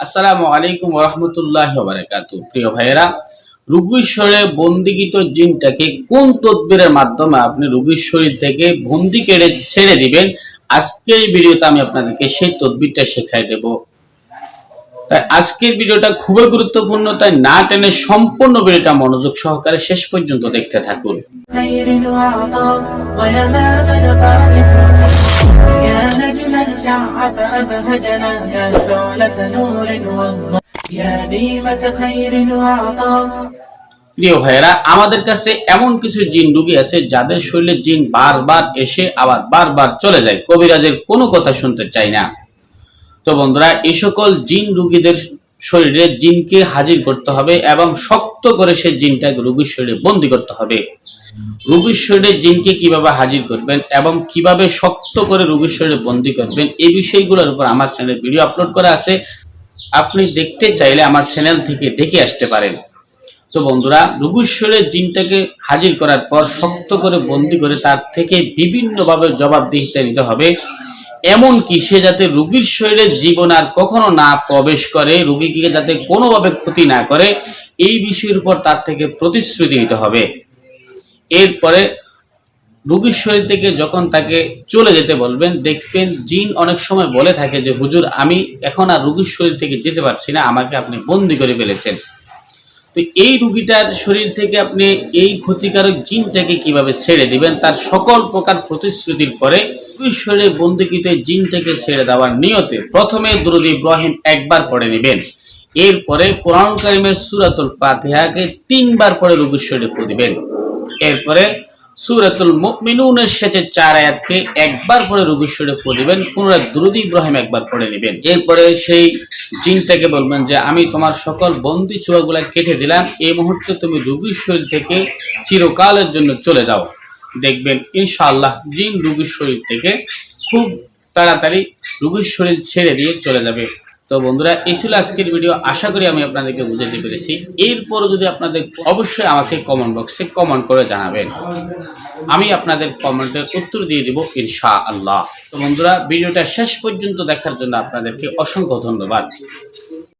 আসসালামু আলাইকুম রহমতুল্লাহ বারাকাত প্রিয় ভাইয়েরা রুগীর শরীরে বন্দিকৃত জিনটাকে কোন তদবিরের মাধ্যমে আপনি রুগীর শরীর থেকে বন্দি কেড়ে ছেড়ে দিবেন? আজকের ভিডিওতে আমি আপনাদেরকে সেই তদবিরটা শেখাই দেব। তাই আজকের ভিডিওটা খুবই গুরুত্বপূর্ণ, তাই না টেনে সম্পূর্ণ ভিডিওটা মনোযোগ সহকারে শেষ পর্যন্ত দেখতে থাকুন। يا نجم الشعب أبهجنا يا شعلة نور والله يا ديمة خير وعطاء প্রিয় ভাইয়েরা আমাদের কাছে এমন কিছু জিন রুগী আছে যাদের শরীরে জিন বারবার এসে আবার বারবার চলে যায় কবিরাজের কোনো কথা শুনতে চাই না তো বন্ধুরা এই সকল জিন রুগীদের শরীরে জিনকে হাজির করতে হবে এবং শক্ত করে সেই জিনটাকে রুগীর শরীরে বন্দি করতে হবে রুগীর শরীরে জিনকে কীভাবে হাজির করবেন এবং কীভাবে শক্ত করে রুগীর শরীরে বন্দি করবেন, এই বিষয়গুলোর উপর আমার চ্যানেলে ভিডিও আপলোড করা আছে। আপনি দেখতে চাইলে আমার চ্যানেল থেকে দেখে আসতে পারেন। তো বন্ধুরা, রুগুর শরীরে জিনটাকে হাজির করার পর শক্ত করে বন্দি করে তার থেকে বিভিন্নভাবে জবাবদিহিতা নিতে হবে। এমন কি সে যাতে রুগীর শরীরে জীবন আর কখনো না প্রবেশ করে, রুগীকে যাতে কোনোভাবে ক্ষতি না করে, এই বিষয়ের উপর তার থেকে প্রতিশ্রুতি নিতে হবে। এরপরে রুগীর শরীর থেকে যখন তাকে চলে যেতে বলবেন, দেখবেন জিন অনেক সময় বলে থাকে যে, হুজুর, আমি এখন আর রুগীর শরীর থেকে যেতে পারছি না, আমাকে আপনি বন্দি করে ফেলেছেন। তো এই রুগীটার শরীর থেকে আপনি এই ক্ষতিকারক জিনটাকে কীভাবে ছেড়ে দিবেন, তার সকল প্রকার প্রতিশ্রুতির পরে রুগীর শরীরে বন্দিকিত জিনটাকে ছেড়ে দেওয়ার নিয়তে প্রথমে দুরুদ ইব্রাহিম একবার পড়ে নেবেন। এরপরে কোরআন কারিমের সুরাতুল ফাতিহাকে তিনবার পরে রুগীর শরীরে দিবেন এরপরে সুরাতুল মুমিনুনের শেষে চার আয়াতকে একবার পরে শরীরে পড়ে দিবেন পুনরায় দুরুদ ইব্রাহিম একবার পড়ে নেবেন। এরপরে সেই জিনটাকে বলবেন যে, আমি তোমার সকল বন্দি চুয়াগুলা কেটে দিলাম, এই মুহূর্তে তুমি রুগীর শরীর থেকে চিরকালের জন্য চলে যাও। দেখবেন, ইনশাআল্লাহ, জিন রুগীর শরীর থেকে খুব তাড়াতাড়ি রুগীর শরীর ছেড়ে দিয়ে চলে যাবে। তো বন্ধুরা, এই ছিল আজকের ভিডিও আশা করি আমি আপনাদেরকে বুঝাতে পেরেছি। এরপর যদি আপনাদের অবশ্যই আমাকে কমেন্ট বক্সে কমেন্ট করে জানাবেন। আমি আপনাদের কমেন্টের উত্তর দিয়ে দিব ইনশা আল্লাহ তো বন্ধুরা ভিডিওটা শেষ পর্যন্ত দেখার জন্য আপনাদেরকে অসংখ্য ধন্যবাদ।